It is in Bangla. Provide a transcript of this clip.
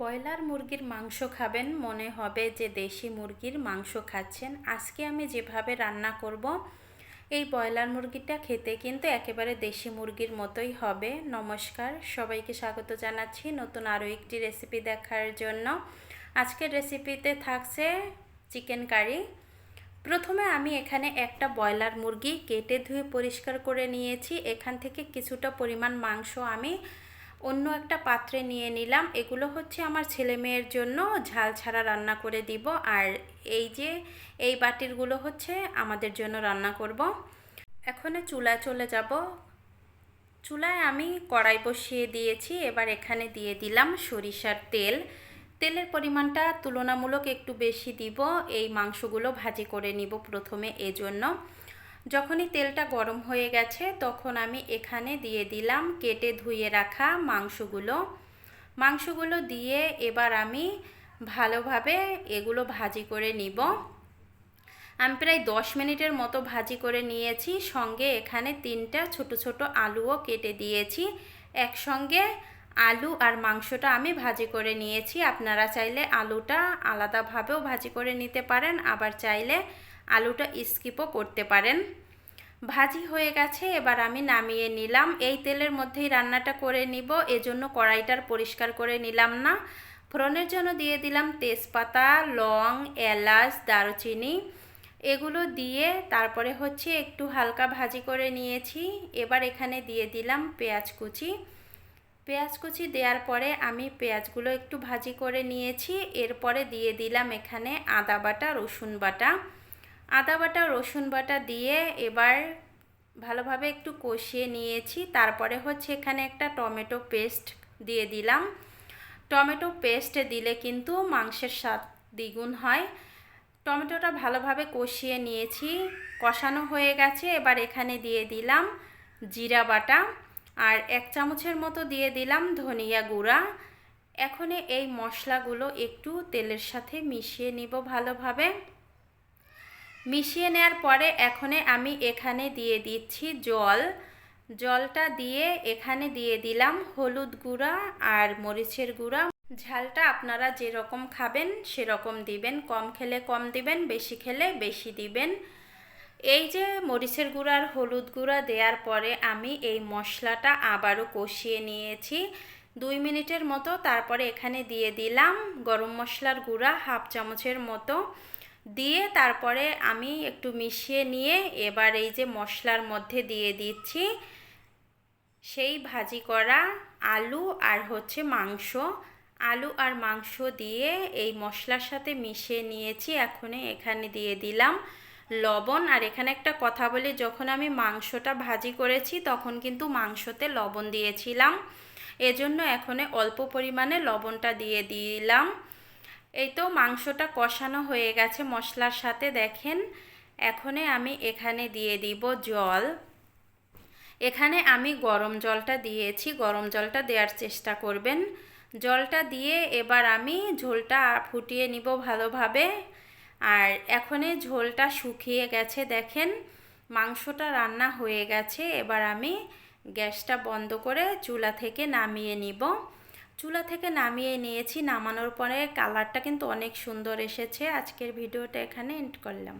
ব্রয়লার মুরগির মাংস খাবেন মনে হবে যে দেশি মুরগির মাংস খাচ্ছেন। আজকে আমি যেভাবে রান্না করব, এই ব্রয়লার মুরগিটা খেতে কিন্তু একেবারে দেশি মুরগির মতোই হবে। নমস্কার, সবাইকে স্বাগত জানাচ্ছি নতুন আরও একটি রেসিপি দেখার জন্য। আজকের রেসিপিতে থাকছে চিকেন কারি প্রথমে আমি এখানে একটা ব্রয়লার মুরগি কেটে ধুয়ে পরিষ্কার করে নিয়েছি। এখান থেকে কিছুটা পরিমাণ মাংস আমি অন্য একটা পাত্রে নিয়ে নিলাম। এগুলো হচ্ছে আমার ছেলে মেয়ের জন্য ঝাল ছাড়া রান্না করে দিব। আর এই যে এই বাটিরগুলো হচ্ছে আমাদের জন্য রান্না করব। এখন চুলায় চলে যাব। চুলায় আমি কড়াই বসিয়ে দিয়েছি। এবার এখানে দিয়ে দিলাম সরিষার তেল। তেলের পরিমাণটা তুলনামূলক একটু বেশি দিব। এই মাংসগুলো ভাজি করে নিব প্রথমে এজন্য। যখনই তেলটা গরম হয়ে গেছে, তখন আমি এখানে দিয়ে দিলাম কেটে ধুয়ে রাখা মাংসগুলো। মাংসগুলো দিয়ে এবার আমি ভালোভাবে এগুলো ভাজি করে নিব। আমি প্রায় দশ মিনিটের মতো ভাজি করে নিয়েছি। সঙ্গে এখানে তিনটা ছোট ছোট আলুও কেটে দিয়েছি। একসঙ্গে আলু আর মাংসটা আমি ভাজি করে নিয়েছি। আপনারা চাইলে আলুটা আলাদাভাবেও ভাজি করে নিতে পারেন। আবার চাইলে আলুটা স্কিপও করতে পারেন। ভাজি হয়ে গেছে, এবার আমি নামিয়ে নিলাম। এই তেলের মধ্যেই রান্নাটা করে নিব। এজন্য কড়াইটার পরিষ্কার করে নিলাম না। ফোড়নের জন্য দিয়ে দিলাম তেজপাতা, লং, এলাচ, দারুচিনি। এগুলো দিয়ে তারপরে হচ্ছে একটু হালকা ভাজি করে নিয়েছি। এবার এখানে দিয়ে দিলাম পেঁয়াজ কুচি। পেঁয়াজ কুচি দেওয়ার পরে আমি পেঁয়াজগুলো একটু ভাজি করে নিয়েছি। এরপরে দিয়ে দিলাম এখানে আদা বাটা, রসুন বাটা। আদা বাটা, রসুন বাটা দিয়ে এবার ভালোভাবে একটু কষিয়ে নিয়েছি। তারপরে হচ্ছে এখানে একটা টমেটো পেস্ট দিয়ে দিলাম। টমেটো পেস্ট দিলে কিন্তু মাংসের স্বাদ দ্বিগুণ হয়। টমেটোটা ভালোভাবে কষিয়ে নিয়েছি। কষানো হয়ে গেছে। এবার এখানে দিয়ে দিলাম জিরা বাটা আর এক চামচের মতো দিয়ে দিলাম ধনিয়া গুঁড়া। এখন এই মশলাগুলো একটু তেলের সাথে মিশিয়ে নিব ভালোভাবে। মিশিয়ে নেওয়ার পরে এখানে আমি এখানে দিয়ে দিচ্ছি জল। জলটা দিয়ে এখানে দিয়ে দিলাম হলুদ গুঁড়া আর মরিচের গুঁড়া। ঝালটা আপনারা যেরকম খাবেন সেরকম দিবেন। কম খেলে কম দিবেন, বেশি খেলে বেশি দিবেন। এই যে মরিচের গুঁড়া আর হলুদ গুঁড়া দেওয়ার পরে আমি এই মশলাটা আবারও কষিয়ে নিয়েছি। দুই মিনিটের মতো তারপরে এখানে দিয়ে দিলাম গরম মশলার গুঁড়া হাফ চামচের মতো। দিয়ে তারপরে আমি একটু মিশিয়ে নিয়ে এবার এই যে মশলার মধ্যে দিয়ে দিচ্ছি, সেই ভাজি করা আলু আর হচ্ছে মাংস। আলু আর মাংস দিয়ে এই মশলার সাথে মিশিয়ে নিয়েছি, এখন এখানে দিয়ে দিলাম লবণ। আর এখানে একটা কথা বলি, যখন আমি মাংসটা ভাজি করেছি তখন কিন্তু মাংসতে লবণ দিয়েছিলাম। এজন্য এখন অল্প পরিমাণে লবণটা দিয়ে দিলাম। এই তো মাংসটা কষানো হয়ে গেছে মশলার সাথে, দেখেন। এখনে আমি এখানে দিয়ে দিব জল। এখানে আমি গরম জলটা দিয়েছি। গরম জলটা দেওয়ার চেষ্টা করবেন। জলটা দিয়ে এবার আমি ঝোলটা ফুটিয়ে নিব ভালোভাবে। আর এখনে ঝোলটা শুকিয়ে গেছে, দেখেন। মাংসটা রান্না হয়ে গেছে। এবার আমি গ্যাসটা বন্ধ করে চুলা থেকে নামিয়ে নিব। চুলা থেকে নামিয়ে নিয়েছি, নামানোর পরে কালারটা কিন্তু অনেক সুন্দর এসেছে। আজকের ভিডিওটা এখানে এন্ড করলাম।